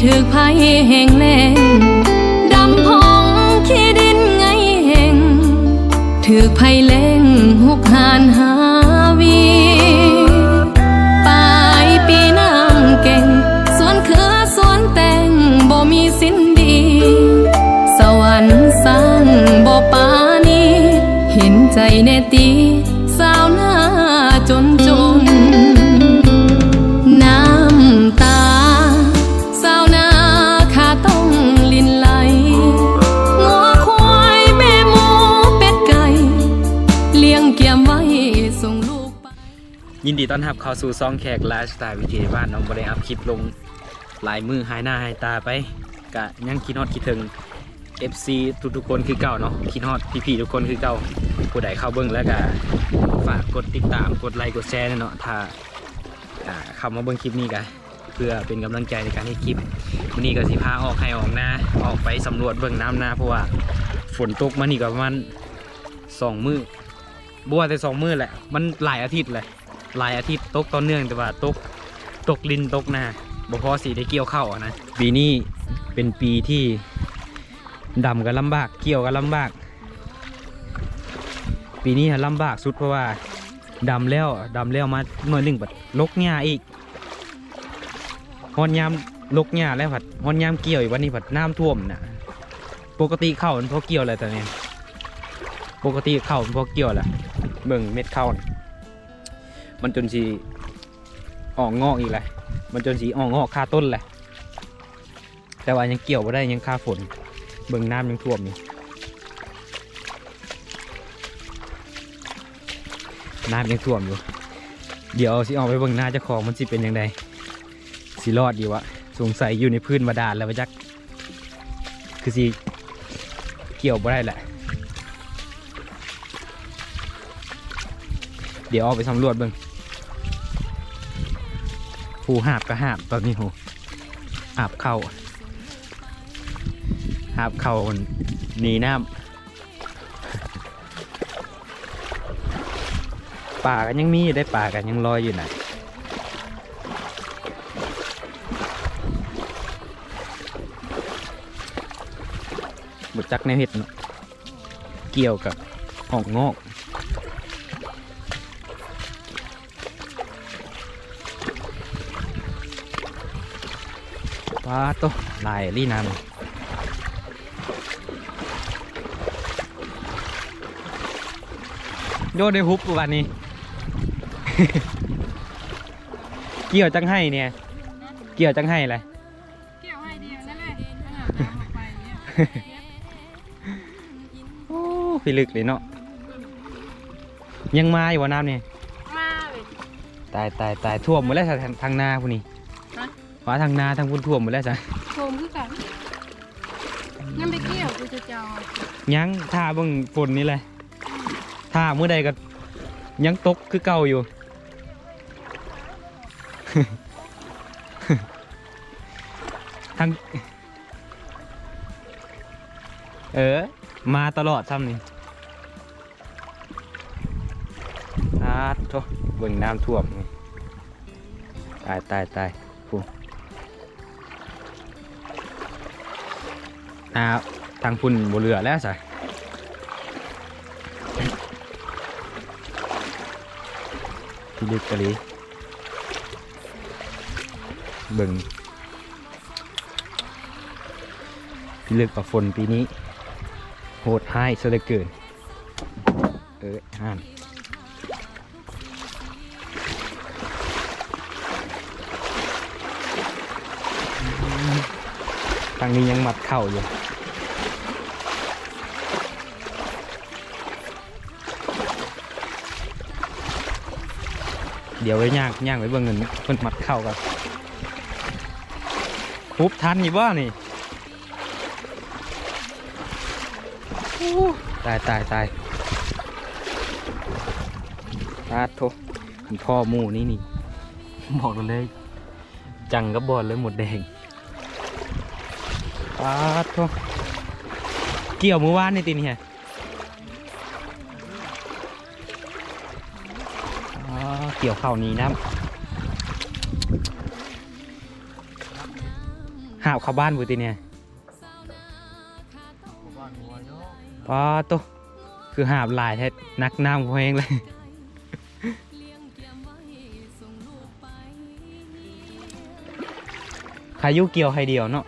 ถือภัยแห่งแล้งดำพองขี้ดินไงแห่งถือภัยแล้งหุกหานหาวีปลายปีน้ำเก่งสวนเขือสวนแตงบ่มีสิ้นดี สวรรค์สร้างบ่ปานีเห็นใจแน่ตีสาวหน้าจนจน ยินดีต้อนรับเข้าสู่ซองแขกไลฟ์สไตล์วิถีบ้านน้องบริอัพคลิปลงหลายมือหายหน้าหายตาไปกะยังคิดฮอดคิดถึง FC ทุกๆคนคือเก่าเนาะคิดฮอดพี่ๆทุกคนคือเก่าผู้ใดเข้าเบิ่งแล้วก็ฝากกดติดตามกดไลค์กดแชร์เนาะถ้าอ่าเข้ามาเบิ่งคลิปนี้กันเพื่อเป็นกำลังใจในการให้คลิปวันนี้ก็สิพาออกให้ออกหน้าออกไปสำรวจเบิ่งน้ำนาเพราะว่าฝนตกมานี่ก็ประมาณสองมือบัวแต่สองมือแหละมันหลายอาทิตย์เลย หลายอาทิตย์ตกต่อเนื่องแต่ว่าตกตกลินตกนาบ่พอสีได้เกี่ยวเข้าวอะนะปีนี้เป็นปีที่ดำก็ลำบากเกี่ยวก็ลำบาก ปีนี้ฮะลำบากสุดเพราะว่าดำแล้วดำแล้วมาหน่วยหนึ่งบัดลกหญ้าอีกฮอนยามลกหญ้าแล้วผัดฮอนยามเกี่ยวอีกวันนี้ผัดน้ำท่วมน่ะปกติเข้ามันพอเกี่ยวอะไรตอนนี้ปกติเข้ามันพอเกี่ยวแหละเบิ่งเม็ดเข้านี่ มันจนสีออกงอกอีกแหละมันจนสีออกงอกคาต้นแหละแต่ว่ายังเกี่ยวไม่ได้ยังคาฝน เบิ่งน้ำยังท่วมอยู่น้ำยังท่วมอยู่ เดี๋ยวสิออกไปเบิ่งหน้าเจ้าของมันสิเป็นยังไงสิรอดดีวะสงสัยอยู่ในพื้นบาดาลแล้ววะจัก คือสิเกี่ยวไม่ได้แหละ เดี๋ยวออกไปสำรวจเบิ่ง ผู้หาบก็หาบตอนนี้โหหาบเข่าหาบเข่าหนีน้ำป่ากันยังมีอยู่ได้ป่ากันยังลอยอยู่นะบุจักแนเห็ดเนาะเกี่ยวกับออกงอก ว้าโตลายลี่นามโยนได้ฮุบวันนี้ เกี่ยวจังให้เนี่ย เกี่ยวจังให้เลยเกี่ยวให้เดียวนั่นแหละขนาดน้ำออกไปเนี่ยโอ้พี่ลึกเลยเนาะ ยังมาอยู่วะน้ำนี่มาเลยตายตายตายท่วมหมดแล้วทางทางนาพวกนี้ฮะ ฟ้าทางนาทางพุ่นท่วมหมดแล้วจ้ะโคมคือกันยังไปเกี่ยวกูจะจองยังท่าเบิ่งฝนนี่เลยท่าเมื่อใดก็ยังตกคือเก่าอยู่ทั้งเออ มาตลอดซ้ำนี่อาโถเบิ่งน้ำท่วมนี่ตายตายตายพู อ่าทางพุ่นบเรือแล้วสิพี่ลึกกะลีเบิ่งพี่ลึกกับฝนปีนี้ โหดให้ซะเหลือเกิน เออห้าม ทางนี้ยังหมัดเข่าอยู่เดี๋ยวไว้ย่างย่างไว้เบิ่งเงินเพิ่นมัดเข่ากันปุ๊บทันอยู่บ่นี่ตายตายตายตาทมันพ่อหมูนี่นี่บอกเลย จังกับบอลเลยหมดแดง ตาโทเกี่ยวมือวานในตินี่ฮะเกี่ยวเข่านี้น้ำหาบเข้าบ้านบุติเนี่ยบ้าโตคือหาบหลายแท้นักน้ำเพงเลยขายุเกี่ยวให้เดียวเนาะ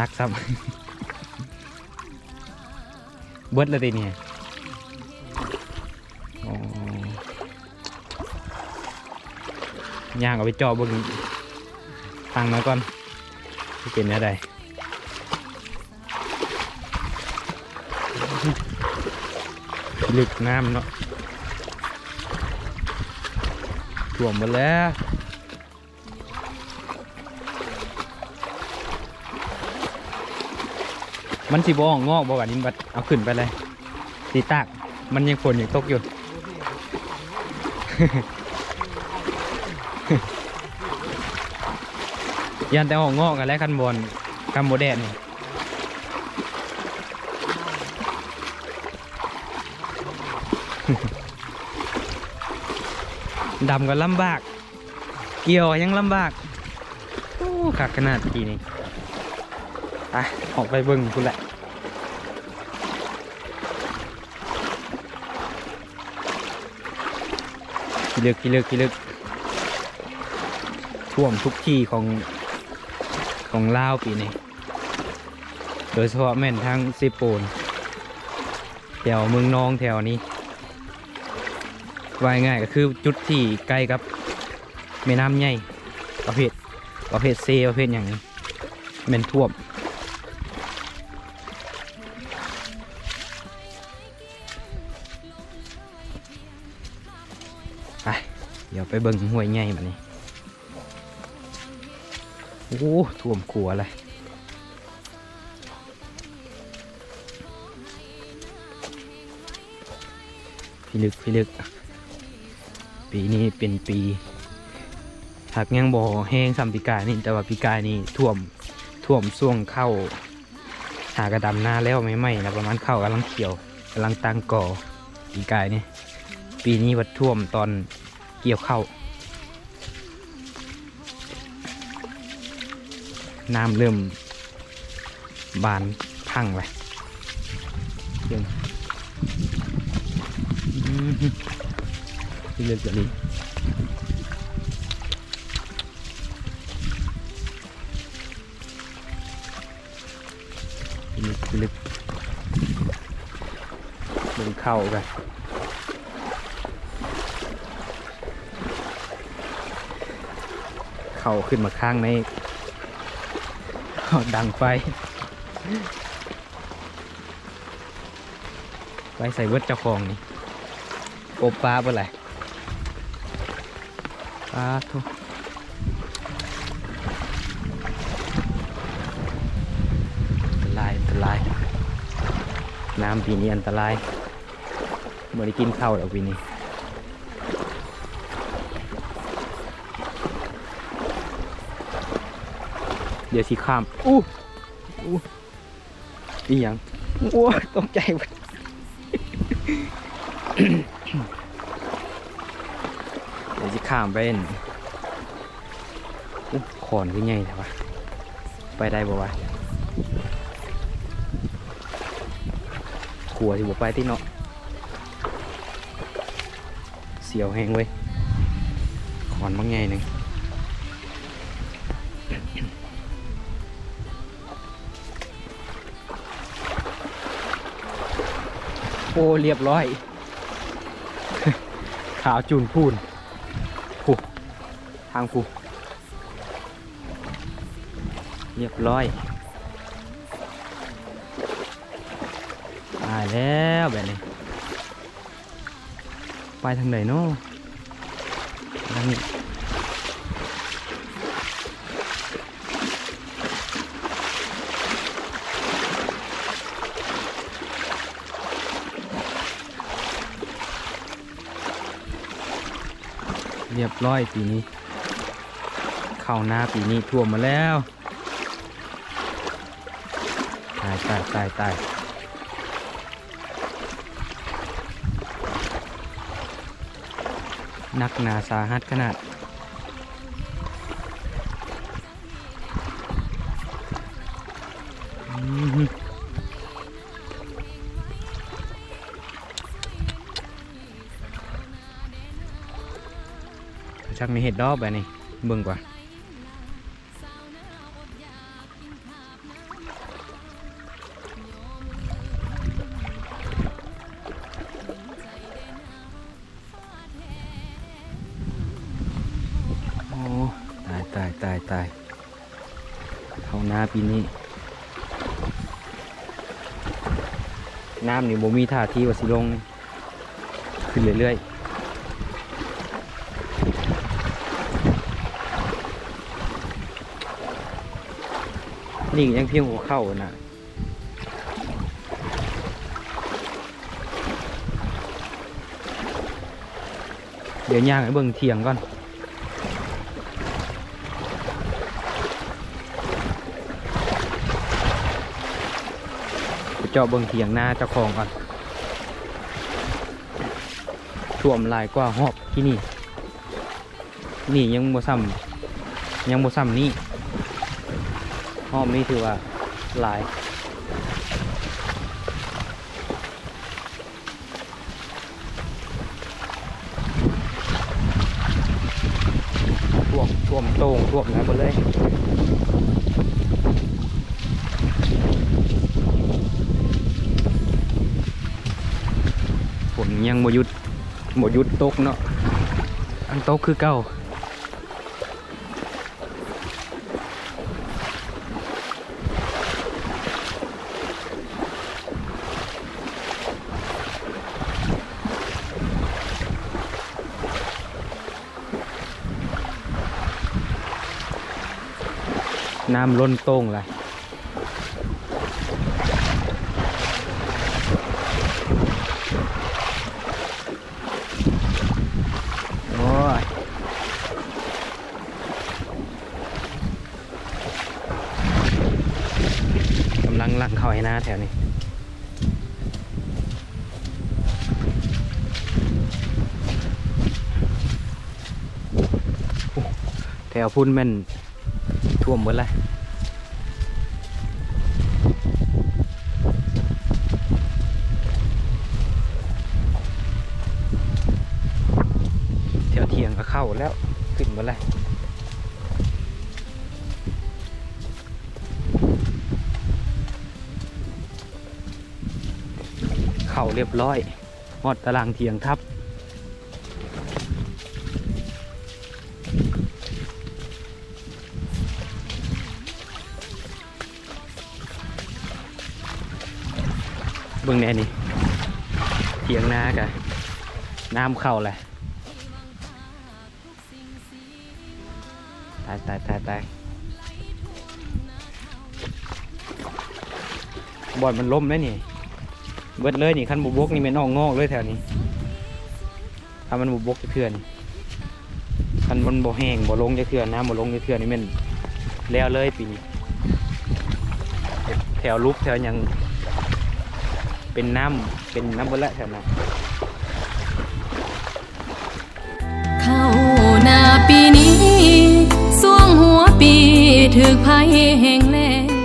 นักซ้ำ เบิดแล้วติเนี่ยย่างเอาไปจาะเบนตังมาก่อนสิเป็นอะไรลึกน้ำเนาะท่วมหมดแล้ว มันสิบ่ออกงอกบ่ว่านี้บัดเอาขึ้นไปเลยตีตากมันยังฝนยังตกอยู่ ยันแต่ออกงอกกันแล้วคันบนคันโมแดดนี่ดำก็ลำบาก เกี่ยวยังลำบากโอ้ขักขนาดทีนี้ ไปออกไปเบิ่งคุณแหละกี่ลึกกี่ลึกกี่ลึกท่วมทุกที่ของของลาวปีนี้ โดยเฉพาะแม่นทางซีโปนแถวเมืองนองแถวนี้ว่ายง่ายก็คือจุดที่ใกล้กับแม่น้ำใหญ่ประเภทประเภทเซประเภทอย่างนี้แม่นท่วม ดี๋ยวไปเบิ่งห้วยใหญ่มานี่โอ้ท่วมขัวเลยพิลึกพิลึก ปีนี้เป็นปีหากยังบ่แห้งซ้ำปีกายนี่แต่ว่าปีกายนี่ท่วมท่วมช่วงเข้า หากระดำหน้าแล้วไม่ไหมนะประมาณเข้ากำลังเขียวกำลังตั้งก่อปีกายนี่ปีนี้วัดท่วมตอน กี่ยวเข้าน้ำเริ่มบานพังเลยเดี๋ยวอืมที่อกจะดีลึกลึกเดินเข้ากัน เข้าขึ้นมาข้างในดังไฟไฟใส่เวิร์ดเจ้าของนี่โอปลาเป็นไรปลาทุอันตรายอันตราย น้ำปีนี้อันตรายเมื่อได้กินข้าวแล้วปีนี้ ดี๋ยวสิข้ามอู้อู้อีหยังโอ้ยตกใจหมดเดี๋ยวสิข้ามไปเห็นอู้ขอนคือใหญ่แต่ว่าไปได้บ่วะกลัวสิบ่ไปที่เนาะเสียวแหงเว้ยขอนบางใหญ่หนึ่ง อ้เรียบร้อย ขาวจูนพูนผูทางผูเรียบร้อยตายแล้วแบบนี้ ไปทางไหนเนาะทางนี้ เรียบร้อยปีนี้ เข้าหน้าปีนี้ท่วมมาแล้ว ตายตายตายตายนักนาสาหัสขนาด ชักมีเห็ดดอกแบบนี้เบิ่งกว่าโอ้ตายตายตายตายเท่านาปีนี้ น้ำนี่บ่มีท่าทีว่าสิลง ขึ้นเรื่อยๆ นี่ยังเพียงหัวเข้านะเดี๋ยวย่างให้เบิ่งเทียงก่อนเจาะเบิ่งเถียงหน้าเจ้าของก่อนท่วมลายกว่าหอบที่นี่ นี่ยังบ่ซ้ำยังบ่ซ้ำนี่ หอบนี่ถือว่าหลายท่วมท่วมโต่งท่วมนะหมดเลยฝนยังบ่หยุดบ่หยุดตกเนาะอันตกคือเก่า น้ำล้นโต้งเลยโอ้ยกำลังลักเข้าให้หน้าแถวนี้แถวพุ่นแม่นท่วมหมดเลย เข้าแล้วขึ้นมดเลยเข้าเรียบร้อยหอดตารางเทียงทับเบิ่งแน่นี่เถียงนากะน้ำเข้าแหละายตายตายตายบอลมันล้มไหมนี่ เบิดเลยนี่คันบุบกนี่เป็นนอกงอกเลยแถวนี้ถ้ามันบุบกจะเถื่อนคันมันบ่แห้งบ่ลงจะเถื่อนน้ำบ่ลงจะเถื่อนนี่มันแล้วเลยปีนี้แถวลุกแถวยังเป็นน้ำเป็นน้ำบนละแถวนั้นเข้าหน้าปีนี้ ปีถึกภัยแห่งแล้ง